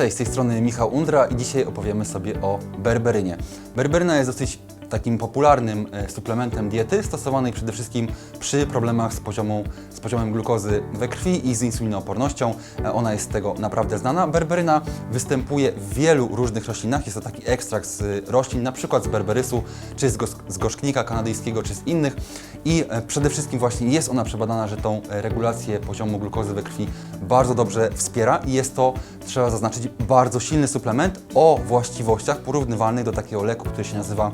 Cześć, z tej strony Michał Undra i dzisiaj opowiemy sobie o berberynie. Berberyna jest dosyć takim popularnym e, suplementem diety, stosowanej przede wszystkim przy problemach z, poziomą, z poziomem glukozy we krwi i z insulinoopornością. E, Ona jest z tego naprawdę znana. Berberyna występuje w wielu różnych roślinach. Jest to taki ekstrakt z roślin, na przykład z berberysu, czy z, gos- z gorzknika kanadyjskiego, czy z innych. I e, przede wszystkim właśnie jest ona przebadana, że tą regulację poziomu glukozy we krwi bardzo dobrze wspiera i jest to, trzeba zaznaczyć, bardzo silny suplement o właściwościach porównywalnych do takiego leku, który się nazywa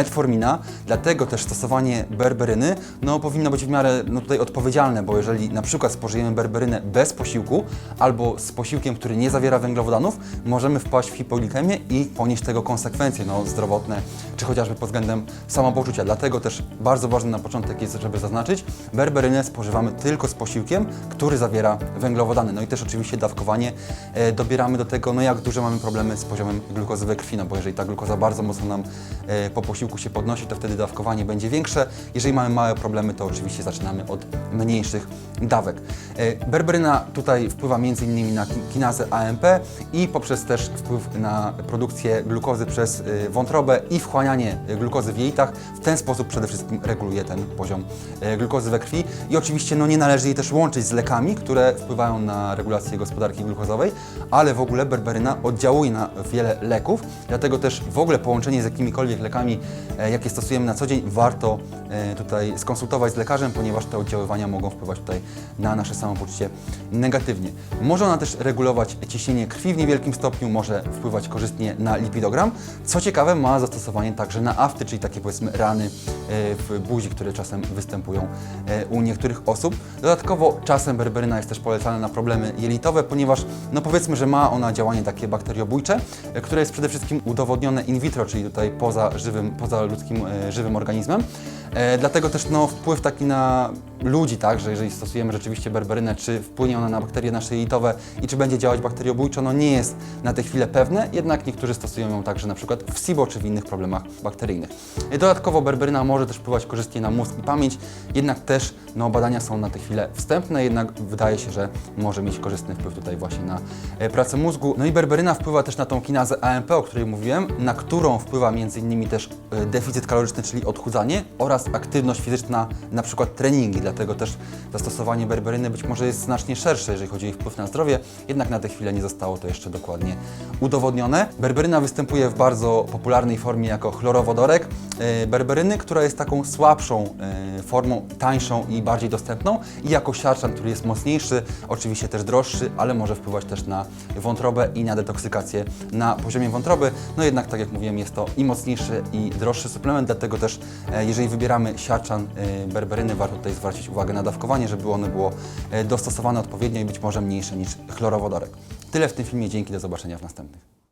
metformina. Dlatego też stosowanie berberyny no, powinno być w miarę no, tutaj odpowiedzialne, bo jeżeli na przykład spożyjemy berberynę bez posiłku albo z posiłkiem, który nie zawiera węglowodanów, możemy wpaść w hipoglikemię i ponieść tego konsekwencje no, zdrowotne, czy chociażby pod względem samopoczucia. Dlatego też bardzo ważny na początek jest, żeby zaznaczyć, berberynę spożywamy tylko z posiłkiem, który zawiera węglowodany. No i też oczywiście dawkowanie e, dobieramy do tego, no jak duże mamy problemy z poziomem glukozy we krwi, no bo jeżeli ta glukoza bardzo mocno nam e, po posiłku się podnosi, to wtedy dawkowanie będzie większe. Jeżeli mamy małe problemy, to oczywiście zaczynamy od mniejszych dawek. E, berberyna tutaj wpływa m.in. na ki- kinazę AMP i poprzez też wpływ na produkcję glukozy przez e, wątrobę i wchłanianie glukozy w jelitach. W ten sposób przede wszystkim reguluje ten poziom e, glukozy we krwi i oczywiście no, nie należy jej też łączyć z lekami, które wpływają na regulację gospodarki glukozowej, ale w ogóle berberyna oddziałuje na wiele leków, dlatego też w ogóle połączenie z jakimikolwiek lekami, jakie stosujemy na co dzień, warto e, tutaj skonsultować z lekarzem, ponieważ te oddziaływania mogą wpływać tutaj na nasze samopoczucie negatywnie. Może ona też regulować ciśnienie krwi w niewielkim stopniu, może wpływać korzystnie na lipidogram. Co ciekawe, ma zastosowanie także na afty, czyli takie powiedzmy rany e, w buzi, które czasem występują e, u niektórych osób. Dodatkowo czasem berberyna jest też polecana na problemy jelitowe, ponieważ no powiedzmy, że ma ona działanie takie bakteriobójcze, e, które jest przede wszystkim udowodnione in vitro, czyli tutaj poza żywym, poza ludzkim e, żywym organizmem. E, dlatego też no, wpływ taki na ludzi, tak, że jeżeli stosujemy rzeczywiście berberynę, czy wpłynie ona na bakterie nasze jelitowe i czy będzie działać bakteriobójczo, no nie jest na tę chwilę pewne, jednak niektórzy stosują ją także na przykład w SIBO czy w innych problemach bakteryjnych. E, Dodatkowo berberyna może też wpływać korzystnie na mózg i pamięć, jednak też no, badania są na tę chwilę wstępne, jednak wydaje się, że może mieć korzystny wpływ tutaj właśnie na e, pracę mózgu. No i berberyna wpływa też na tą kinazę AMP, o której mówiłem, na którą wpływa m.in. też deficyt kaloryczny, czyli odchudzanie oraz aktywność fizyczna, na przykład treningi. Dlatego też zastosowanie berberyny być może jest znacznie szersze, jeżeli chodzi o jej wpływ na zdrowie, jednak na tę chwilę nie zostało to jeszcze dokładnie udowodnione. Berberyna występuje w bardzo popularnej formie jako chlorowodorek e, berberyny, która jest taką słabszą e, formą, tańszą i bardziej dostępną i jako siarczan, który jest mocniejszy, oczywiście też droższy, ale może wpływać też na wątrobę i na detoksykację na poziomie wątroby. No jednak, tak jak mówiłem, jest to i mocniejszy i droższy suplement, dlatego też e, jeżeli wybieramy siarczan e, berberyny, warto tutaj zwrócić uwagę na dawkowanie, żeby ono było e, dostosowane odpowiednio i być może mniejsze niż chlorowodorek. Tyle w tym filmie, dzięki, do zobaczenia w następnych.